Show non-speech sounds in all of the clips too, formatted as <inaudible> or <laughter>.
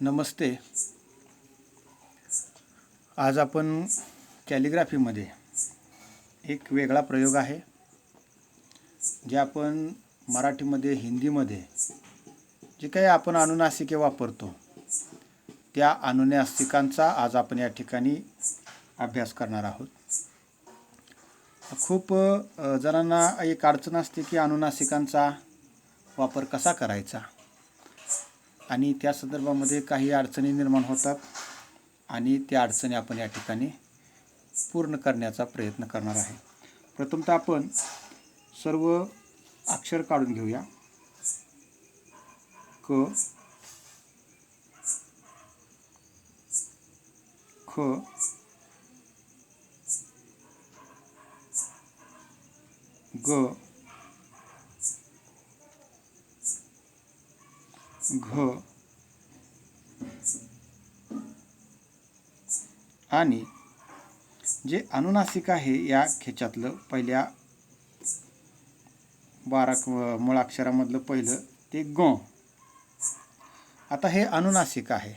नमस्ते. आज आपण कॅलिग्राफीमध्ये एक वेगळा प्रयोग आहे जे आपण मराठीमध्ये हिंदीमध्ये जे काही आपण अनुनासिके वापरतो त्या अनुनासिकांचा आज आपण या ठिकाणी अभ्यास करणार आहोत. खूप जणांना एक अडचण असते की अनुनासिकांचा वापर कसा करायचा? आणि त्या संदर्भामध्ये काही अडचणी निर्माण होतात आणि त्या अडचणी आपण या ठिकाणी पूर्ण करण्याचा प्रयत्न करणार आहे. प्रथमतः आपण सर्व अक्षर काढून घेऊया. क ख ग घ. आणि जे अनुनासिक आहे या खेच्यातलं पहिल्या बारा मुळाक्षरामधलं पहिलं ते ग. आता हे अनुनासिक आहे.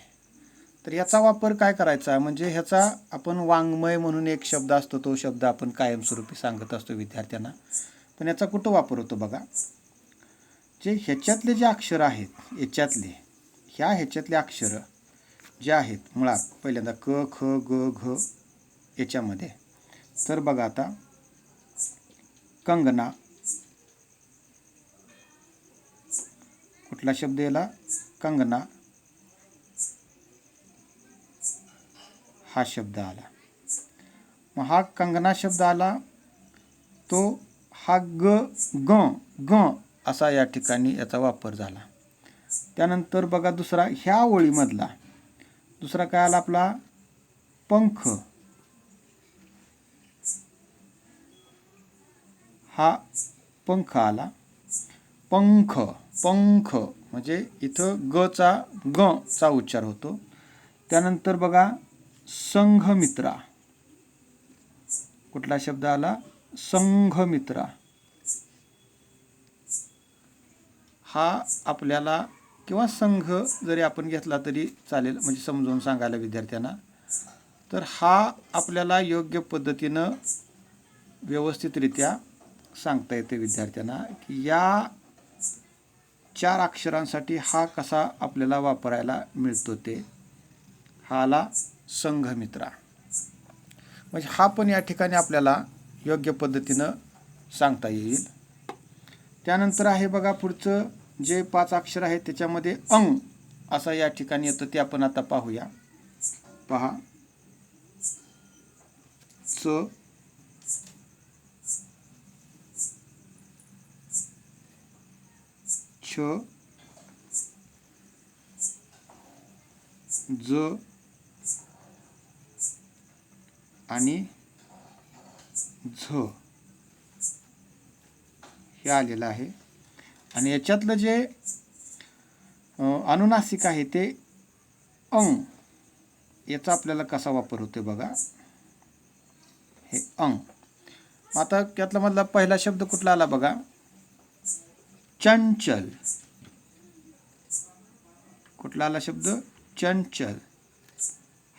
तर याचा वापर काय करायचा? म्हणजे ह्याचा आपण वाङ्मय म्हणून एक शब्द असतो तो शब्द आपण कायमस्वरूपी सांगत असतो विद्यार्थ्यांना. पण याचा कुठं वापर होतो बघा? जे ह्याच्यातले जे अक्षर आहेत याच्यातले ह्या ह्याच्यातले अक्षरं जे आहेत मुळात पहिल्यांदा क ख ग घ याच्यामध्ये. तर बघा आता कंगना. कुठला शब्द याला? कंगना. हा शब्द आला. मग हा कंगना शब्द आला तो हा ग ग ग असा या ठिकाणी याचा वापर झाला. त्यानंतर बघा दुसरा ह्या ओळीमधला. दुसरा काय आला आपला? पंख. हा पंख आला. पंख पंख. म्हणजे इथं गचा ग चा उच्चार होतो. त्यानंतर बघा संघमित्रा. कुठला शब्द आला? संघमित्रा. हा आपल्याला किंवा संघ जरी आपण घेतला तरी चालेल म्हणजे समजावून सांगायला विद्यार्थ्यांना. तर हा आपल्याला योग्य पद्धतीनं व्यवस्थितरित्या सांगता येते विद्यार्थ्यांना की या चार अक्षरांसाठी हा कसा आपल्याला वापरायला मिळतो ते. हा आला संघमित्रा म्हणजे हा पण या ठिकाणी आपल्याला योग्य पद्धतीनं सांगता येईल. त्यानंतर आहे बघा पुढचं. जे पाच अक्षर आहेत त्याच्यामध्ये अंग असा या ठिकाणी येतं ते आपण आता पाहूया. पहा. च छ. ज. आणि झ. हे आलेलं आहे. आणि याच्यातलं जे अनुनासिक आहे ते अंग याचा आपल्याला कसा वापर होतो बघा. हे अंग. आता त्यातला मधला पहिला शब्द कुठला आला बघा? चंचल. कुठला आला शब्द? चंचल.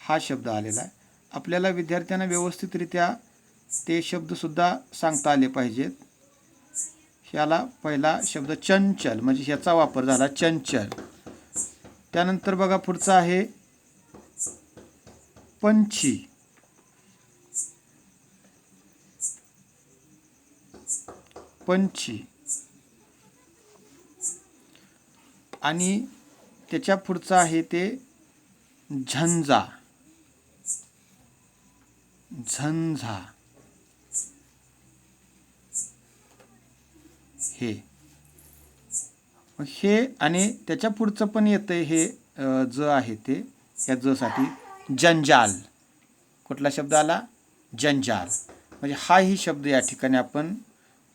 हा शब्द आलेला आहे. आपल्याला विद्यार्थ्यांना व्यवस्थितरित्या ते शब्दसुद्धा सांगता आले पाहिजेत. ह्याला पहिला शब्द चंचल म्हणजे ह्याचा वापर झाला चंचल. त्यानंतर बघा पुढचा आहे पंछी. पंछी. आणि त्याच्या पुढचं आहे ते झंझा. झंझा. हे. हे आणि त्याच्या पुढचं पण येतं हे ज आहे ते या जसाठी जंजाल. कुठला शब्द आला? जंजाल. म्हणजे हाही शब्द या ठिकाणी आपण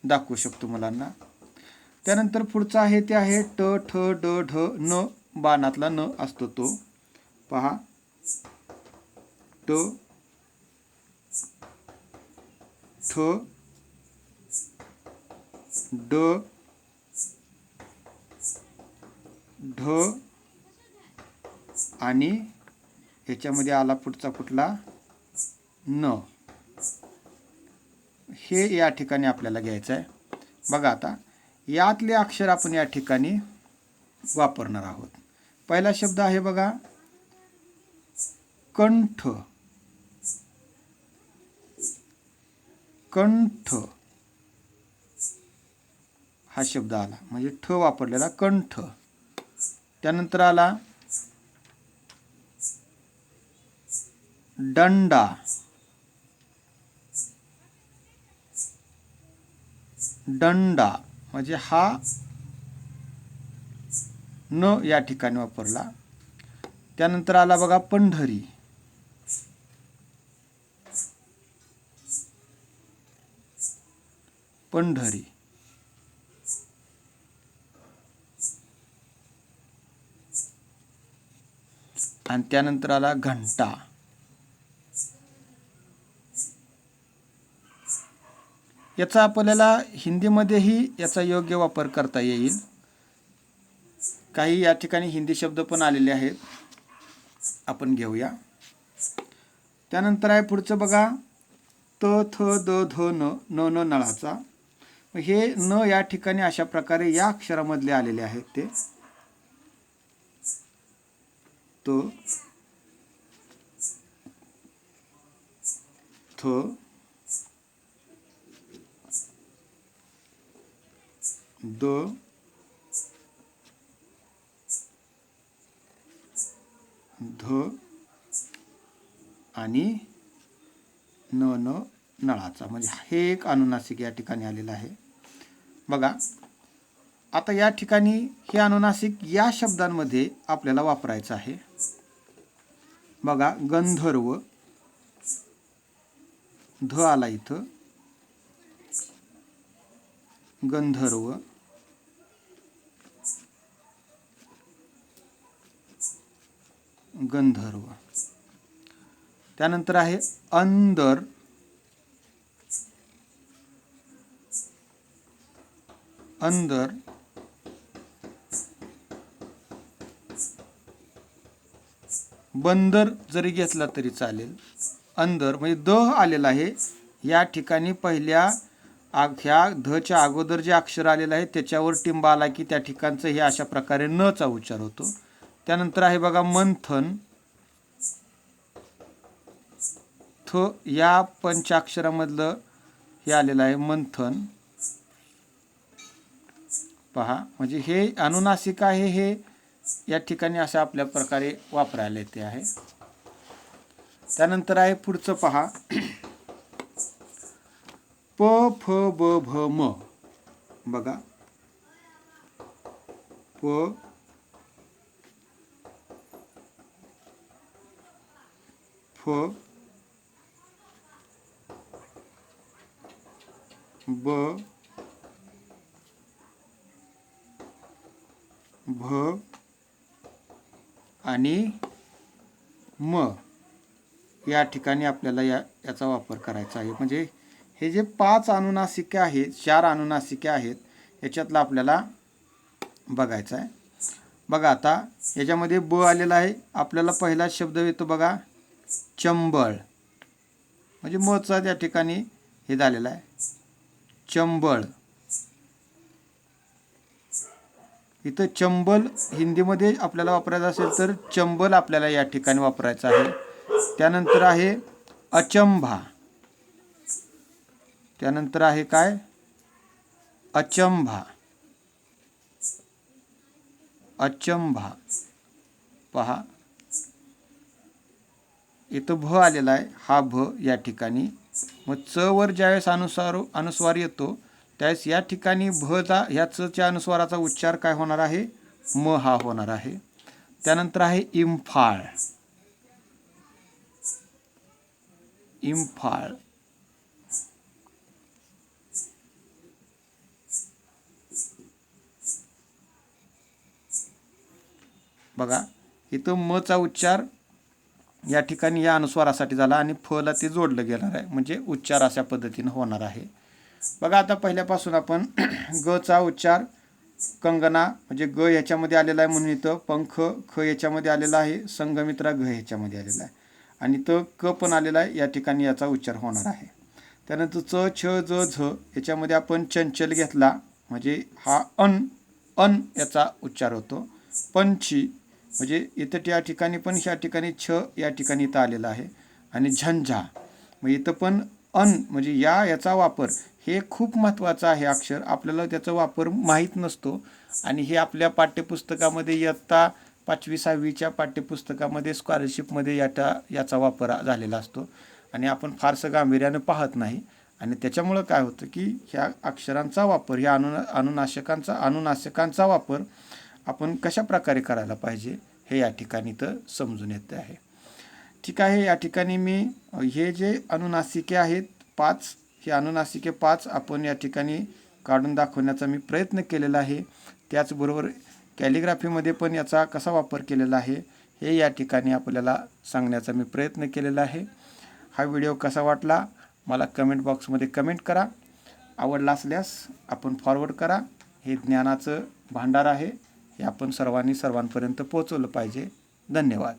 दाखवू शकतो मुलांना. त्यानंतर पुढचा आहे ते आहे ट ठ ड ढ न बाणातला न असतो तो. पहा. ट ठ ड ढ आणि ह्याच्यामध्ये आला पुढचा कुठला? न. हे या ठिकाणी आपल्याला घ्यायचं आहे. बघा आता यातले अक्षर आपण या ठिकाणी वापरणार आहोत. पहिला शब्द आहे बघा कंठ. कंठ. हा शब्द आला. म्हणजे ठ वापरलेला कंठ. त्यानंतर आला दंडा दंडा म्हणजे हा न या ठिकाणी वापरला. त्यानंतर आला बघा पंढरी. पंढरी. आणि त्यानंतर आला घंटा. याचा आपल्याला हिंदीमध्येही याचा योग्य वापर करता येईल. काही या ठिकाणी हिंदी शब्द पण आलेले आहेत. आपण घेऊया. त्यानंतर आहे पुढचं बघा. त थ द ध न न न नळाचा. हे न या ठिकाणी अशा प्रकारे या अक्षरामधले आलेले आहेत ते. तो थ द ध आणि न न नळाचा. म्हणजे हे एक अनुनासिक या ठिकाणी आलेलं आहे. बघा आता या ठिकाणी हे अनुनासिक या शब्दांमध्ये आपल्याला वापरायचं आहे. बघा गंधर्व. ध आला इथं. गंधर्व. गंधर्व. त्यानंतर आहे अंदर. अंदर. बंदर जरी घेतला तरी चालेल. अंदर म्हणजे द आलेला आहे. या ठिकाणी पहिल्या आग ह्या धच्या अगोदर जे अक्षर आलेलं आहे त्याच्यावर टिंब आला की त्या ठिकाणचं हे अशा प्रकारे नचा उच्चार होतो. त्यानंतर आहे बघा मंथन. थ या पंचाक्षरामधलं हे आलेलं आहे मंथन. पहा म्हणजे हे अनुनासिक आहे हे या ठिकाणी अशा आपल्या प्रकारे वापरायला येते आहे. त्यानंतर आहे पुढचं पहा. प फ ब भ म. बघा. प फ ब भ आणि म या ठिकाणी आपल्याला या याचा वापर करायचा आहे. म्हणजे हे जे पाच अनुनासिके आहेत चार अनुनासिके आहेत याच्यातलं आपल्याला बघायचं आहे. बघा आता याच्यामध्ये ब आलेला आहे. आपल्याला पहिला शब्द येतो बघा चंबळ. म्हणजे मचा त्या ठिकाणी हे झालेलं आहे. चंबळ. इथं चंबल हिंदीमध्ये आपल्याला वापरायचं असेल तर चंबल आपल्याला या ठिकाणी वापरायचं आहे. त्यानंतर आहे अचंभा. त्यानंतर आहे काय? अचंभा. अचंभा. पहा. इथं भ आलेला आहे. हा भ या ठिकाणी. मग च वर ज्यावेळेस अनुसार अनुस्वार येतो त्यावेळेस या ठिकाणी भचा ह्या अनुस्वाराचा उच्चार काय होणार आहे? म हा होणार आहे. त्यानंतर आहे इम्फाळ. इम्फाळ. बघा इथं मचा उच्चार या ठिकाणी या अनुस्वारासाठी झाला आणि फला ते जोडलं गेणार आहे. म्हणजे उच्चार अशा पद्धतीनं होणार आहे. बघा आता पहिल्यापासून आपण <clears throat> ग चा उच्चार कंगना म्हणजे ग ह्याच्यामध्ये आलेला आहे म्हणून इथं पंख ख याच्यामध्ये आलेला आहे संघमित्रा घ ह्याच्यामध्ये आलेला आहे. आणि त क पण आलेला आहे या ठिकाणी याचा उच्चार होणार आहे. त्यानंतर च छ ज झ याच्यामध्ये आपण चंचल घेतला म्हणजे हा अन अन याचा उच्चार होतो. पंची म्हणजे इथं या ठिकाणी पण ह्या ठिकाणी छ या ठिकाणी इथं आलेला आहे. आणि झंझा मग इथं पण अन म्हणजे या याचा वापर हे खूप महत्त्वाचं आहे अक्षर. आपल्याला त्याचा वापर माहीत नसतो. आणि हे आपल्या पाठ्यपुस्तकामध्ये इयत्ता पाचवी सहावीच्या पाठ्यपुस्तकामध्ये स्कॉलरशिपमध्ये याचा याचा वापर झालेला असतो. आणि आपण फारसं गांभीर्यानं पाहत नाही. आणि त्याच्यामुळं काय होतं की ह्या अक्षरांचा वापर ह्या अनु अनुनाशकांचा अनुनाशकांचा वापर आपण कशा प्रकारे करायला पाहिजे हे या ठिकाणी तर समजून येते आहे. ठीक आहे या ठिकाणी मी हे जे अनुनासिके आहेत पाच ही अनुनासिके पाच आपण या ठिकाणी काढून दाखवण्याचा मी प्रयत्न केलेला आहे. त्याचबरोबर कॅलिग्राफीमध्ये पण याचा कसा वापर केलेला आहे हे या ठिकाणी आपल्याला सांगण्याचा मी प्रयत्न केलेला आहे. हा व्हिडिओ कसा वाटला मला कमेंट बॉक्समध्ये कमेंट करा. आवडला असल्यास आपण फॉरवर्ड करा. हे ज्ञानाचं भांडार आहे हे आपण सर्वांनी सर्वांपर्यंत पोहोचवलं पाहिजे. धन्यवाद.